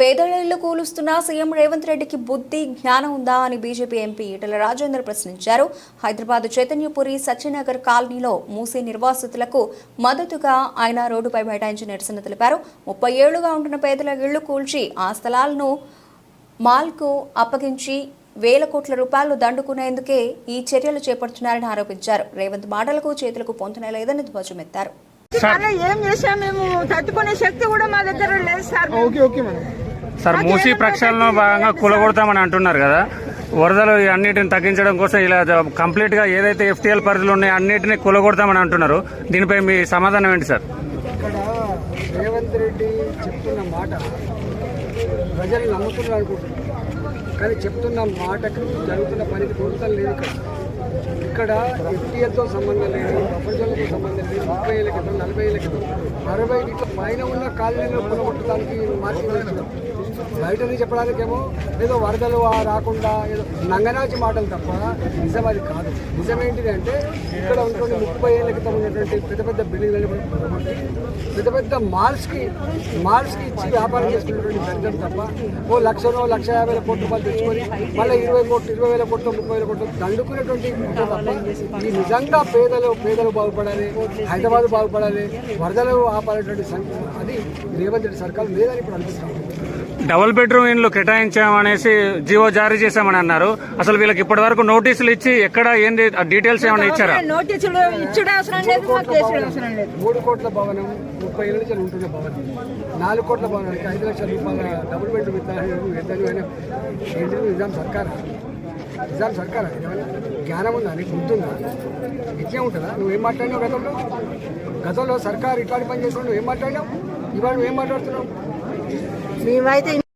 పేదల ఇళ్ళు కూలుస్తున్న సీఎం రేవంత్ రెడ్డికి బుద్ధి జ్ఞానం ఉందా అని బీజేపీ ఎంపీ ఈటల రాజేందర్ ప్రశ్నించారు. హైదరాబాద్ చైతన్యపురి సత్యనగర్ కాలనీలో మూసీ నిర్వాసితులకు మద్దతుగా ఆయన రోడ్డుపై బైఠాయించి నిరసన తెలిపారు. ముప్పై ఏళ్ళుగా ఉంటున్న పేదల ఇళ్ళు కూల్చి ఆ స్థలాలను మాల్కు అప్పగించి వేల కోట్ల రూపాయలు దండుకునేందుకే ఈ చర్యలు చేపడుతున్నారని ఆరోపించారు. రేవంత్ మాటలకు చేతులకు పొంతన లేదని ధ్వజమెత్తారు. ఏం చేసాం మేము తట్టుకునే శక్తి కూడా మా దగ్గర లేదు sir. Okay okay madam. Sir Musi ప్రక్షాళనలో భాగంగా కూలగొడతామని అంటున్నారు కదా. వరదలు అన్నిటిని తగ్గించడం కోసం ఇలా కంప్లీట్గా ఏదైతే ఎఫ్టీఎల్ పరిధిలో ఉన్నాయో అన్నిటిని కూలగొడతామని అంటున్నారు. దీనిపై మీ సమాధానం ఏంటి సార్? రేవంత్ రెడ్డి చెప్తున్న మాట ప్రజలు నమ్ముతున్నారు అనుకుంటున్నారు. కానీ చెప్తున్న మాటకు జరుగుతున్న పనికి దూరతం లేదు ఇక్కడ. ఇక్కడ ఎఫ్టీఎల్తో సంబంధం లేదు ప్రపంచంతో సంబంధం లేదు. ముప్పై ఏళ్ళ క్రితం నలభై ఏళ్ళ క్రితం అరవై ఇట్లా పైన ఉన్న కాలనీలో పొలగొట్టడానికి మార్చి బయట నుంచి చెప్పడానికేమో ఏదో వరదలు రాకుండా ఏదో నంగనాచి మాటలు తప్ప నిజం అది కాదు. నిజం ఏంటిది అంటే ఇక్కడ ఉన్నటువంటి ముప్పై ఏళ్ళ క్రితం ఉన్నటువంటి పెద్ద పెద్ద బిల్డింగ్లు పెద్ద పెద్ద మాల్స్కి మాల్స్కి ఇచ్చి వ్యాపారం చేసుకున్నటువంటి పెద్దలు తప్ప ఓ లక్షనో లక్ష యాభై వేల కోట్ల రూపాయలు తెచ్చుకొని మళ్ళీ ఇరవై కోట్లు ఇరవై వేల కోట్లు ముప్పై వేల కోట్లు దండుకునేటువంటి తప్ప ఈ నిజంగా పేదలు పేదలు బాగుపడాలి హైదరాబాద్ బాగుపడాలి వరదలు ఆపాలనేటువంటి సంఘం అది రేవంత్ రెడ్డి సర్కారు లేదని ఇప్పుడు అనిపిస్తాం డబుల్ బెడ్రూమ్ ఇండ్లు కేటాయించామనేసి జీవో జారీ చేశామని అన్నారు. అసలు వీళ్ళకి ఇప్పటి వరకు నోటీసులు ఇచ్చి ఎక్కడ ఏంది ఆ డీటెయిల్స్ ఏమైనా ఇచ్చారా? నోటీసులు ఇచ్చుడు అవసరం లేదు మాకు చేసుడు అవసరం లేదు. మూడు కోట్ల భవనం ముప్పై ఏళ్ళ నుంచి ఉంటున్న భవనం. నాలుగు కోట్ల భవనానికి ఐదు లక్షల రూపాయల డబుల్ బెడ్రూమ్ అయినా ఏంటి నిజాం సర్కారా? నిజాం సర్కారా? జ్ఞానం ఉందా? నీకు గుర్తుందా? ఇట్లే ఉంటుందా? నువ్వేం మాట్లాడినావు గతంలో? గతంలో సర్కారు ఇట్లాంటి పని చేసినా నువ్వేం మాట్లాడినావు? ఇవాళ నువ్వేం మాట్లాడుతున్నావు? మేమైతే